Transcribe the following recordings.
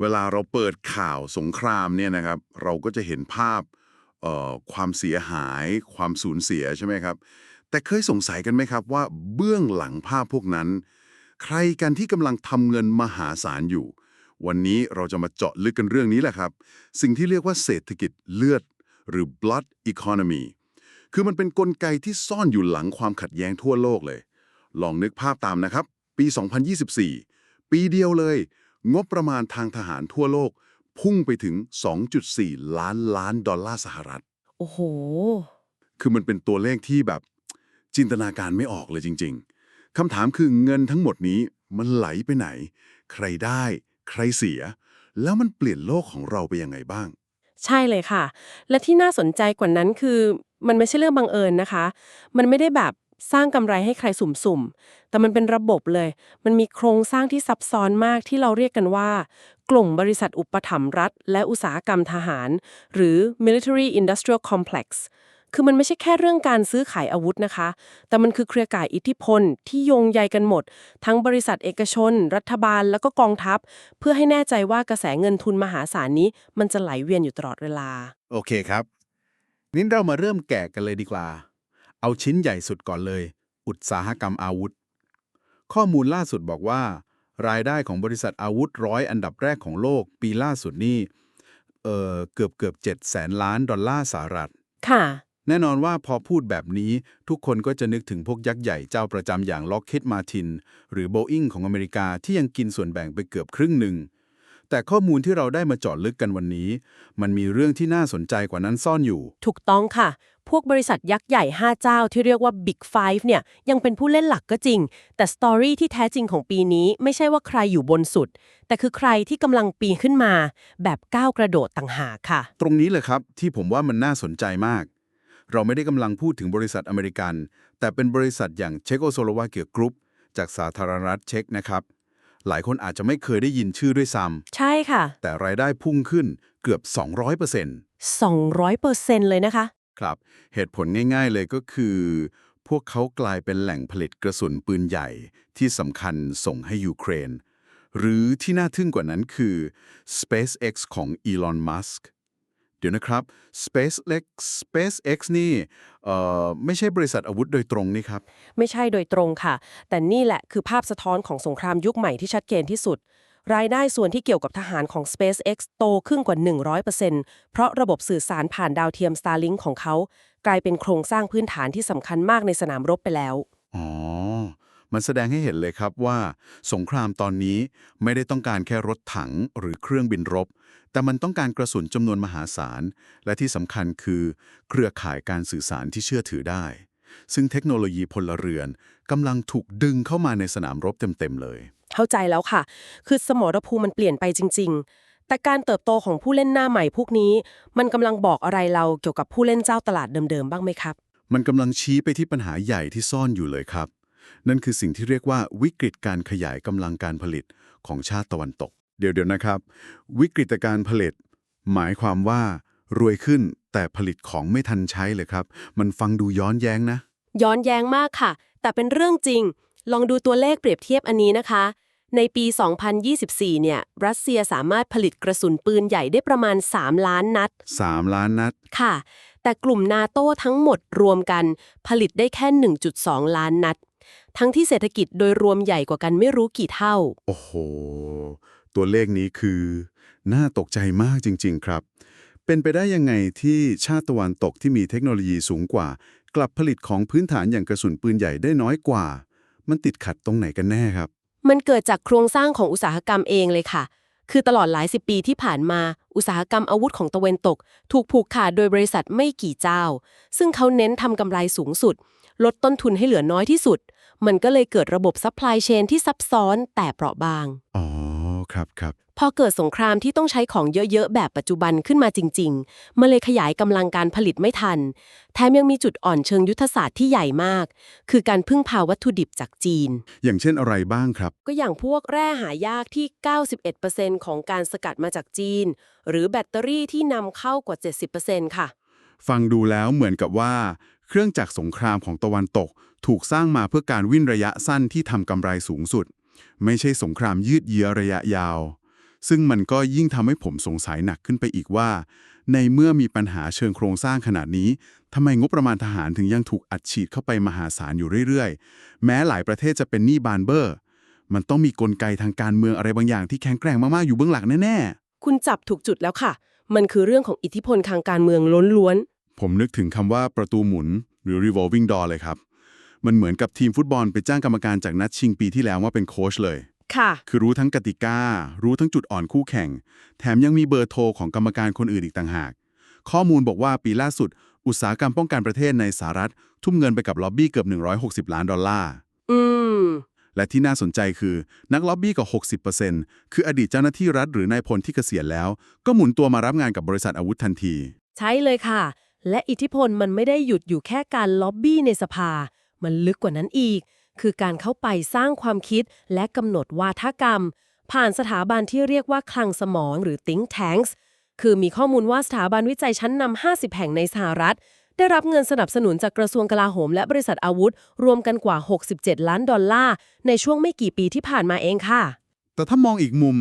เวลาเราเปิดข่าวสงครามเนี่ยนะครับ เราก็จะเห็นภาพความเสียหาย ความสูญเสียใช่ไหมครับ แต่เคยสงสัยกันไหมครับว่าเบื้องหลังภาพพวกนั้น ใครกันที่กำลังทำเงินมหาศาลอยู่ วันนี้เราจะมาเจาะลึกกันเรื่องนี้แหละครับ สิ่งที่เรียกว่าเศรษฐกิจเลือด หรือ blood economy คือมันเป็นนกลไกที่ซ่อนอยู่หลังความขัดแย้งทั่วโลกเลย ลองนึกภาพตามนะครับ ปี 2024 ปีเดียวเลย งบประมาณทางทหารทั่วโลก พุ่งไปถึง 2.4 ล้านล้านดอลลาร์สหรัฐ โอ้โห คือมันเป็นตัวเลขที่แบบจินตนาการไม่ออกเลยจริง ๆ คำถามคือเงินทั้งหมดนี้มันไหลไปไหน ใครได้ ใครเสีย แล้วมันเปลี่ยนโลกของเราไปยังไงบ้าง ใช่เลยค่ะ และที่น่าสนใจกว่านั้นคือ มันไม่ใช่เรื่องบังเอิญนะคะ มันไม่ได้แบบ สร้างกำไรให้ใครสุ่มๆ แต่มันเป็นระบบเลย มันมีโครงสร้างที่ซับซ้อนมากที่เราเรียกกันว่า กลุ่มบริษัทอุปถัมภ์รัฐ และอุตสาหกรรมทหาร หรือ military industrial complex คือมันไม่ใช่แค่เรื่องการซื้อขายอาวุธนะคะ แต่มันคือเครือข่ายอิทธิพลที่โยงใยกันหมด ทั้งบริษัทเอกชน รัฐบาลแล้วก็กองทัพ เพื่อให้แน่ใจว่ากระแสเงินทุนมหาศาลนี้ มันจะไหลเวียนอยู่ตลอดเวลา โอเคครับนี้เรามาเริ่มแกะกันเลยดีกว่า เอาชิ้นใหญ่สุดก่อนเลย อุตสาหกรรมอาวุธ ข้อมูลล่าสุดบอกว่า รายได้ของบริษัทอาวุธร้อยอันดับแรกของโลก ปีล่าสุดนี่เออเกือบเกือบเจ็ดแสนล้านดอลลาร์สหรัฐ ค่ะ แน่นอนว่าพอพูดแบบนี้ทุกคนก็จะนึกถึงพวกยักษ์ใหญ่เจ้าประจำอย่าง Lockheed Martin หรือ Boeing ของอเมริกาที่ยังกินส่วนแบ่งไปเกือบครึ่งหนึ่ง แต่ข้อมูลที่เราได้มาเจาะลึกกันวันนี้ มันมีเรื่องที่น่าสนใจกว่านั้นซ่อนอยู่ ถูกต้องค่ะ พวกบริษัทยักษ์ใหญ่ 5 เจ้าที่เรียกว่า Big Five เนี่ยยังเป็นผู้เล่นหลักก็จริง แต่สตอรี่ที่แท้จริงของปีนี้ไม่ใช่ว่าใครอยู่บนสุด แต่คือใครที่กำลังปีนขึ้นมา แบบก้าวกระโดดต่างหากค่ะ ตรงนี้เลยครับที่ผมว่ามันน่าสนใจมาก เราไม่ได้กำลังพูดถึงบริษัทอเมริกัน แต่เป็นบริษัทอย่างเชโกโซโลวาเกียกรุ๊ปจากสาธารณรัฐเช็กนะครับ หลายคนอาจจะไม่เคยได้ยินชื่อด้วยซ้ใช่ค่ะำแต่รายได้พุ่งขึ้นเกือบ 200% 200%เลยนะคะ ครับ เหตุผลง่ายๆเลยก็คือ พวกเขากลายเป็นแหล่งผลิตกระสุนปืนใหญ่ที่สำคัญส่งให้ยูเครน หรือที่น่าทึ่งกว่านั้นคือ SpaceX ของ Elon Musk เดี๋ยวนะครับ SpaceX SpaceX นี่ไม่ใช่บริษัทอาวุธโดยตรงนี่ครับ ไม่ใช่โดยตรงค่ะ แต่นี่แหละคือภาพสะท้อนของสงครามยุคใหม่ที่ชัดเจนที่สุด รายได้ส่วนที่เกี่ยวกับทหารของ SpaceX โตขึ้นกว่า 100%เพราะระบบสื่อสารผ่านดาวเทียม Starlink ของเขา กลายเป็นโครงสร้างพื้นฐานที่สำคัญมากในสนามรบไปแล้ว มันแสดงให้เห็นเลยครับว่า สงครามตอนนี้ไม่ได้ต้องการแค่รถถังหรือเครื่องบินรบ แต่มันต้องการกระสุนจำนวนมหาศาล และที่สำคัญคือ เครือข่ายการสื่อสารที่เชื่อถือได้ ซึ่งเทคโนโลยีพลเรือนกำลังถูกดึงเข้ามาในสนามรบเต็มๆเลย เข้าใจแล้วค่ะ คือสมรภูมิมันเปลี่ยนไปจริง ๆแต่การเติบโตของผู้เล่นหน้าใหม่พวกนี้ มันกำลังบอกอะไรเราเกี่ยวกับผู้เล่นเจ้าตลาดเดิมๆ บ้างไหมครับ มันกำลังชี้ไปที่ปัญหาใหญ่ที่ซ่อนอยู่เลยครับ นั่นคือสิ่งที่เรียกว่าวิกฤตการขยายกำลังการผลิตของชาติตะวันตก เดี๋ยวเดี๋ยวนะครับ วิกฤตการผลิต หมายความว่ารวยขึ้นแต่ผลิตของไม่ทันใช้เลยครับ มันฟังดูย้อนแย้งนะ ย้อนแย้งมากค่ะ แต่เป็นเรื่องจริง ลองดูตัวเลขเปรียบเทียบอันนี้นะคะ ในปี 2024 เนี่ย รัสเซียสามารถผลิตกระสุนปืนใหญ่ได้ประมาณ 3 ล้านนัด 3 ล้านนัด ค่ะ แต่กลุ่มนาโต้ทั้งหมดรวมกัน ผลิตได้แค่ 1.2 ล้านนัด ทั้งที่เศรษฐกิจโดยรวมใหญ่กว่ากันไม่รู้กี่เท่า โอ้โห ตัวเลขนี้คือ น่าตกใจมากจริง ๆ ครับ เป็นไปได้ยังไงที่ชาติตะวันตกที่มีเทคโนโลยีสูงกว่า กลับผลิตของพื้นฐานอย่างกระสุนปืนใหญ่ได้น้อยกว่า มันติดขัดตรงไหนกันแน่ครับ มันเกิดจากโครงสร้างของอุตสาหกรรมเองเลยค่ะ คือตลอดหลายสิบปีที่ผ่านมา อุตสาหกรรมอาวุธของตะวันตก ถูกผูกขาดโดยบริษัทไม่กี่เจ้า ซึ่งเขาเน้นทำกำไรสูงสุด ลดต้นทุนให้เหลือน้อยที่สุด มันก็เลยเกิดระบบซัพพลายเชนที่ซับซ้อนแต่เปราะบาง อ๋อ ครับครับ พอเกิดสงครามที่ต้องใช้ของเยอะๆ แบบปัจจุบันขึ้นมาจริงๆ มันเลยขยายกำลังการผลิตไม่ทัน แถมยังมีจุดอ่อนเชิงยุทธศาสตร์ที่ใหญ่มาก คือการพึ่งพาวัตถุดิบจากจีน อย่างเช่นอะไรบ้างครับ ก็อย่างพวกแร่หายากที่ 91%ของการสกัดมาจากจีน หรือแบตเตอรี่ที่นำเข้ากว่า 70%ค่ะ ฟังดูแล้วเหมือนกับว่า เครื่องจักรสงครามของตะวันตก ถูกสร้างมาเพื่อการวิ่นระยะสั้นที่ทำกำไรสูงสุด ไม่ใช่สงครามยืดเยื้อระยะยาว ซึ่งมันก็ยิ่งทำให้ผมสงสัยหนักขึ้นไปอีกว่า ในเมื่อมีปัญหาเชิงโครงสร้างขนาดนี้ทำไมงบประมาณทหารถึงยังถูกอัดฉีดเข้าไปมหาศาลอยู่เรื่อยๆ แม้หลายประเทศจะเป็นหนี้บานเบอร์ มันต้องมีกลไกทางการเมืองอะไรบางอย่างที่แข็งแกร่งมากๆอยู่เบื้องหลังแน่ๆ คุณจับถูกจุดแล้วค่ะ มันคือเรื่องของอิทธิพลทางการเมืองล้วน ผมนึกถึงคำว่าประตูหมุนหรือ revolving door เลยครับ มันเหมือนกับทีมฟุตบอลไปจ้างกรรมการจากนัดชิงปีที่แล้วว่าเป็นโค้ชเลยๆค่ะ คือรู้ทั้งกติกา รู้ทั้งจุดอ่อนคู่แข่ง แถมยังมีเบอร์โทรของกรรมการคนอื่นอีกต่างหาก ข้อมูลบอกว่าปีล่าสุด อุตสาหกรรมป้องกันประเทศในสหรัฐ ทุ่มเงินไปกับล็อบบี้เกือบ 160 ล้านดอลลาร์ อืม และที่น่าสนใจคือนักล็อบบี้กว่า60%คืออดีตเจ้าหน้าที่รัฐหรือนายพลที่เกษียณแล้ว ก็หมุนตัวมารับงานกับบริษัทอาวุธทันที ใช่เลยค่ะ และอิทธิพลมันไม่ได้หยุดอยู่แค่การล็อบบี้ในสภา มันลึกกว่านั้นอีก คือการเข้าไปสร้างความคิดและกำหนดวาทกรรม ผ่านสถาบันที่เรียกว่าคลังสมองหรือ think tanks คือมีข้อมูลว่าสถาบันวิจัยชั้นนำ50 แห่งในสหรัฐ ได้รับเงินสนับสนุนจากกระทรวงกลาโหม และบริษัทอาวุธ รวมกันกว่า 67 ล้านดอลลาร์ ในช่วงไม่กี่ปีที่ผ่านมาเองค่ะ แต่ถ้ามองอีกมุม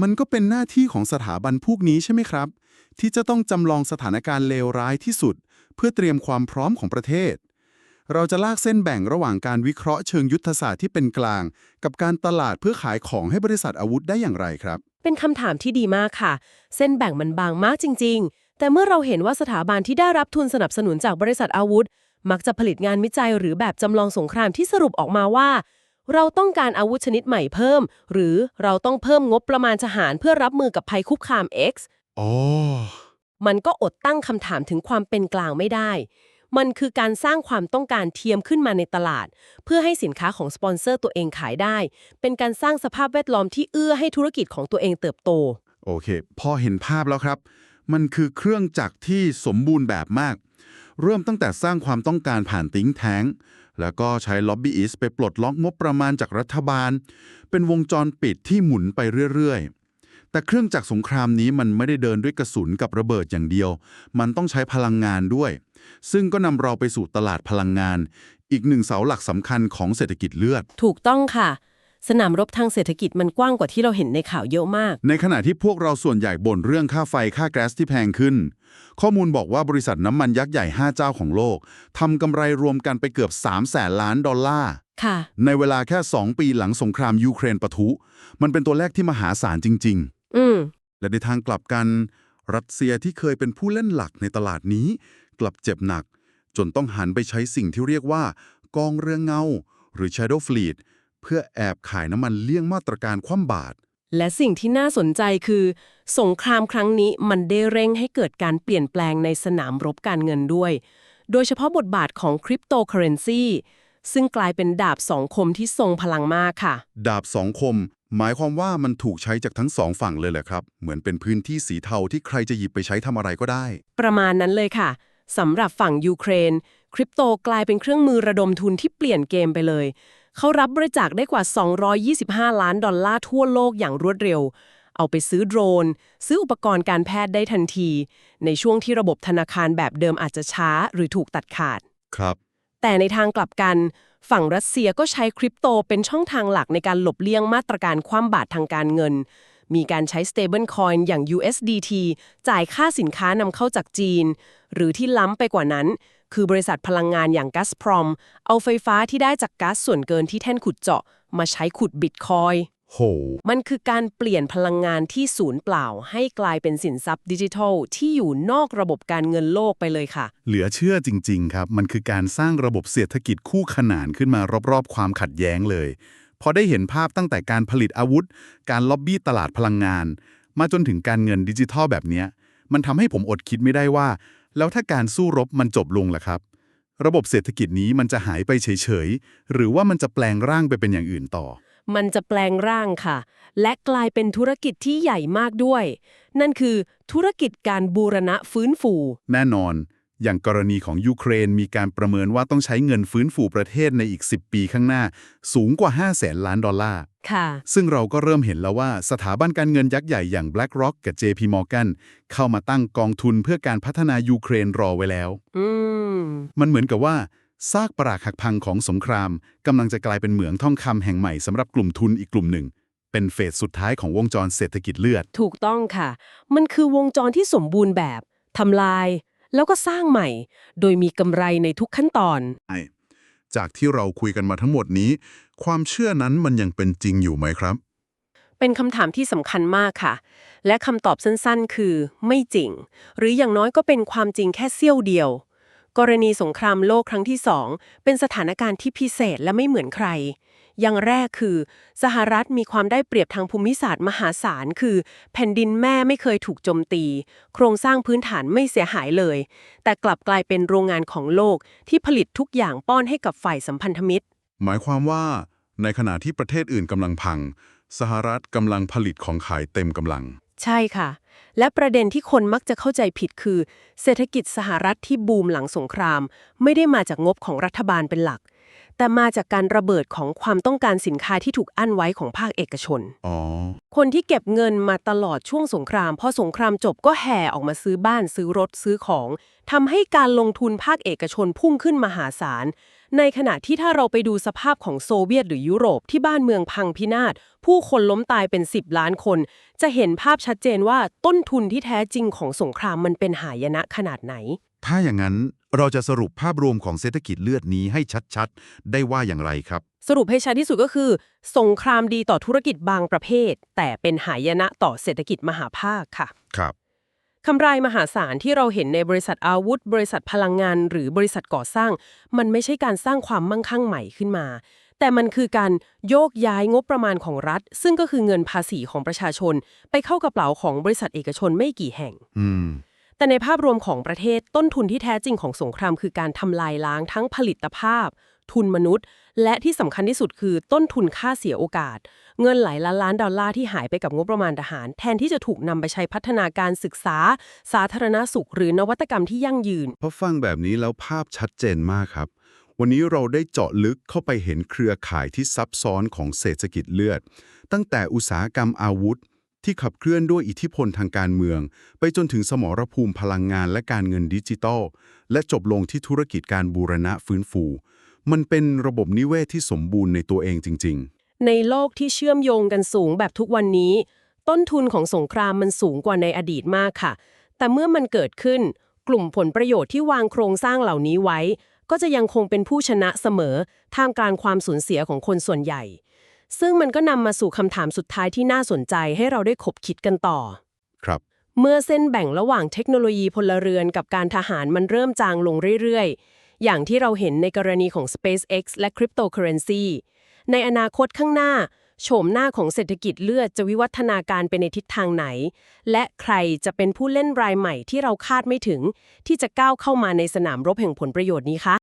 มันก็เป็นหน้าที่ของสถาบันพวกนี้ใช่ไหมครับ ที่จะต้องจำลองสถานการณ์เลวร้ายที่สุด เพื่อเตรียมความพร้อมของประเทศ เราจะลากเส้นแบ่งระหว่างการวิเคราะห์เชิงยุทธศาสตร์ที่เป็นกลาง กับการตลาดเพื่อขายของให้บริษัทอาวุธได้อย่างไรครับ เป็นคำถามที่ดีมากค่ะ เส้นแบ่งมันบางมากจริง ๆ แต่เมื่อเราเห็นว่าสถาบันที่ได้รับทุนสนับสนุนจากบริษัทอาวุธ มักจะผลิตงานวิจัยหรือแบบจำลองสงครามที่สรุปออกมาว่าเราต้องการอาวุธชนิดใหม่เพิ่ม หรือเราต้องเพิ่มงบประมาณทหารเพื่อรับมือกับภัยคุกคาม X อ๋อ มันก็อดตั้งคำถามถึงความเป็นกลางไม่ได้ มันคือการสร้างความต้องการเทียมขึ้นมาในตลาด เพื่อให้สินค้าของสปอนเซอร์ตัวเองขายได้ เป็นการสร้างสภาพแวดล้อมที่เอื้อให้ธุรกิจของตัวเองเติบโต โอเค พอเห็นภาพแล้วครับ มันคือเครื่องจักรที่สมบูรณ์แบบมาก เริ่มตั้งแต่สร้างความต้องการผ่านติ้งแทงแล้วก็ใช้ล็อบบี้อิสไปปลดล็อกงบประมาณจากรัฐบาล เป็นวงจรปิดที่หมุนไปเรื่อยๆ แต่เครื่องจักรสงครามนี้มันไม่ได้เดินด้วยกระสุนกับระเบิดอย่างเดียว มันต้องใช้พลังงานด้วย ซึ่งก็นำเราไปสู่ตลาดพลังงาน อีกหนึ่งเสาหลักสำคัญของเศรษฐกิจเลือด ถูกต้องค่ะ สนามรบทางเศรษฐกิจมันกว้างกว่าที่เราเห็นในข่าวเยอะมาก ในขณะที่พวกเราส่วนใหญ่บ่นเรื่องค่าไฟค่าแก๊สที่แพงขึ้น ข้อมูลบอกว่าบริษัทน้ำมันยักษ์ใหญ่ 5 เจ้าของโลกทำกำไรรวมกันไปเกือบ3แสนล้านดอลลาร์ ค่ะ ในเวลาแค่ 2 ปีหลังสงครามยูเครนปะทุ มันเป็นตัวเลขที่มหาศาลจริง อืมๆและในทางกลับกัน รัสเซียที่เคยเป็นผู้เล่นหลักในตลาดนี้ กลับเจ็บหนัก จนต้องหันไปใช้สิ่งที่เรียกว่า กองเรือเงา หรือ Shadow Fleet เพื่อแอบขายน้ำมันเลี่ยงมาตรการคว่ำบาตรและสิ่งที่น่าสนใจคือ สงครามครั้งนี้มันได้เร่งให้เกิดการเปลี่ยนแปลงในสนามรบการเงินด้วย โดยเฉพาะบทบาทของคริปโตเคอเรนซีซึ่งกลายเป็นดาบสองคมที่ทรงพลังมากค่ะ ดาบสองคม หมายความว่ามันถูกใช้จากทั้งสองฝั่งเลยแหละครับ เหมือนเป็นพื้นที่สีเทาที่ใครจะหยิบไปใช้ทำอะไรก็ได้ ประมาณนั้นเลยค่ะสำหรับฝั่งยูเครน คริปโตกลายเป็นเครื่องมือระดมทุนที่เปลี่ยนเกมไปเลย เขารับบริจาคได้กว่า 225 ล้านดอลลาร์ทั่วโลกอย่างรวดเร็ว เอาไปซื้อโดรน ซื้ออุปกรณ์การแพทย์ได้ทันที ในช่วงที่ระบบธนาคารแบบเดิมอาจจะช้าหรือถูกตัดขาด ครับ แต่ในทางกลับกัน ฝั่งรัสเซียก็ใช้คริปโตเป็นช่องทางหลักในการหลบเลี่ยงมาตรการคว่ำบาตรทางการเงิน มีการใช้ stable coin อย่าง USDT จ่ายค่าสินค้านำเข้าจากจีน หรือที่ล้ำไปกว่านั้น คือบริษัทพลังงานอย่างก a สพรอมเอาไฟฟ้าที่ได้จากก๊าซส่วนเกินที่แท่นขุดเจาะ มาใช้ขุดบิตคอยน์ โห มันคือการเปลี่ยนพลังงานที่ศูนย์เปล่า ให้กลายเป็นสินทรัพย์ดิจิทัล ที่อยู่นอกระบบการเงินโลกไปเลยค่ะ เหลือเชื่อจริง ๆ ครับ มันคือการสร้างระบบเศรษฐกิจคู่ขนานขึ้นมารอบ ๆ ความขัดแย้งเลย พอได้เห็นภาพตั้งแต่การผลิตอาวุธ การล็อบบี้ตลาดพลังงาน มาจนถึงการเงินดิจิทัลแบบเนี้ยมันทำให้ผมอดคิดไม่ได้ว่า แล้วถ้าการสู้รบมันจบลงล่ะครับระบบเศรษฐกิจนี้มันจะหายไปเฉยๆ หรือว่ามันจะแปลงร่างไปเป็นอย่างอื่นต่อ มันจะแปลงร่างค่ะ และกลายเป็นธุรกิจที่ใหญ่มากด้วย นั่นคือธุรกิจการบูรณะฟื้นฟู แน่นอน อย่างกรณีของยูเครนมีการประเมินว่าต้องใช้เงินฟื้นฟูประเทศในอีก 10 ปีข้างหน้า สูงกว่า 5 0 0แสนล้านดอลลาร์ ค่ะ ซึ่งเราก็เริ่มเห็นแล้วว่าสถาบันการเงินยักษ์ใหญ่อย่าง BlackRock กับ JP Morgan เข้ามาตั้งกองทุนเพื่อการพัฒนายูเครนรอไว้แล้ว อืม มันเหมือนกับว่า ซากปรักหักพังของสงครามกำลังจะกลายเป็นเหมืองทองคำแห่งใหม่สำหรับกลุ่มทุนอีกกลุ่มหนึ่งไปเป็นเฟสสุดท้ายของวงจรเศรษฐกิจเลือด ถูกต้องค่ะ มันคือวงจรที่สมบูรณ์แบบทำลาย แล้วก็สร้างใหม่ โดยมีกำไรในทุกขั้นตอนจากที่เราคุยกันมาทั้งหมดนี้ ความเชื่อนั้นมันยังเป็นจริงอยู่ไหมครับ เป็นคำถามที่สำคัญมากค่ะ และคำตอบสั้นๆ คือ ไม่จริง หรืออย่างน้อยก็เป็นความจริงแค่เสี้ยวเดียว กรณีสงครามโลกครั้งที่สองเป็นสถานการณ์ที่พิเศษและไม่เหมือนใคร อย่างแรกคือ สหรัฐมีความได้เปรียบทางภูมิศาสตร์มหาศาล คือ แผ่นดินแม่ไม่เคยถูกโจมตี โครงสร้างพื้นฐานไม่เสียหายเลย แต่กลับกลายเป็นโรงงานของโลกที่ผลิตทุกอย่างป้อนให้กับฝ่ายสัมพันธมิตร หมายความว่า ในขณะที่ประเทศอื่นกำลังพัง สหรัฐกำลังผลิตของขายเต็มกำลัง ใช่ค่ะ และประเด็นที่คนมักจะเข้าใจผิดคือ เศรษฐกิจสหรัฐที่บูมหลังสงคราม ไม่ได้มาจากงบของรัฐบาลเป็นหลัก แต่มาจากการระเบิดของความต้องการสินค้าที่ถูกอั้นไว้ของภาคเอกชนอ๋อคนที่เก็บเงินมาตลอดช่วงสงคราม พอสงครามจบก็แห่ออกมาซื้อบ้านซื้อรถซื้อของทำให้การลงทุนภาคเอกชนพุ่งขึ้นมหาศาล ในขณะที่ถ้าเราไปดูสภาพของโซเวียตหรือยุโรปที่บ้านเมืองพังพินาศ ผู้คนล้มตายเป็น 10 ล้านคน จะเห็นภาพชัดเจนว่าต้นทุนที่แท้จริงของสงครามมันเป็นหายนะขนาดไหน ถ้าอย่างนั้นเราจะสรุปภาพรวมของเศรษฐกิจเลือดนี้ให้ชัดๆ ได้ว่าอย่างไรครับ สรุปให้ชัดที่สุดก็คือ สงครามดีต่อธุรกิจบางประเภท แต่เป็นหายนะต่อเศรษฐกิจมหาภาคค่ะ ครับกำไรมหาศาลที่เราเห็นในบริษัทอาวุธ บริษัทพลังงาน หรือบริษัทก่อสร้าง มันไม่ใช่การสร้างความมั่งคั่งใหม่ขึ้นมา แต่มันคือการโยกย้ายงบประมาณของรัฐ ซึ่งก็คือเงินภาษีของประชาชน ไปเข้ากระเป๋าของบริษัทเอกชนไม่กี่แห่ง อืม แต่ในภาพรวมของประเทศต้นทุนที่แท้จริงของสงครามคือการทำลายล้างทั้งผลิตภาพ ทุนมนุษย์ และที่สำคัญที่สุดคือต้นทุนค่าเสียโอกาส เงินหลายล้านล้านดอลลาร์ที่หายไปกับงบประมาณทหาร แทนที่จะถูกนำไปใช้พัฒนาการศึกษา สาธารณสุข หรือนวัตกรรมที่ยั่งยืน พอฟังแบบนี้แล้วภาพชัดเจนมากครับ วันนี้เราได้เจาะลึกเข้าไปเห็นเครือข่ายที่ซับซ้อนของเศรษฐกิจเลือด ตั้งแต่อุตสาหกรรมอาวุธ ที่ขับเคลื่อนด้วยอิทธิพลทางการเมือง ไปจนถึงสมรภูมิพลังงานและการเงินดิจิทัล และจบลงที่ธุรกิจการบูรณะฟื้นฟู มันเป็นระบบนิเวศที่สมบูรณ์ในตัวเองจริง ๆ ในโลกที่เชื่อมโยงกันสูงแบบทุกวันนี้ ต้นทุนของสงครามมันสูงกว่าในอดีตมากค่ะ แต่เมื่อมันเกิดขึ้น กลุ่มผลประโยชน์ที่วางโครงสร้างเหล่านี้ไว้ ก็จะยังคงเป็นผู้ชนะเสมอท่ามกลางความสูญเสียของคนส่วนใหญ่ ซึ่งมันก็นำมาสู่คำถามสุดท้ายที่น่าสนใจให้เราได้ขบคิดกันต่อๆครับ เมื่อเส้นแบ่งระหว่างเทคโนโลยีพลเรือนกับการทหารมันเริ่มจางลงเรื่อย ๆ อย่างที่เราเห็นในกรณีของ SpaceX และ Cryptocurrency ในอนาคตข้างหน้า โฉมหน้าของเศรษฐกิจเลือดจะวิวัฒนาการไปในทิศทางไหน และใครจะเป็นผู้เล่นรายใหม่ที่เราคาดไม่ถึง ที่จะก้าวเข้ามาในสนามรบแห่งผลประโยชน์นี้คะ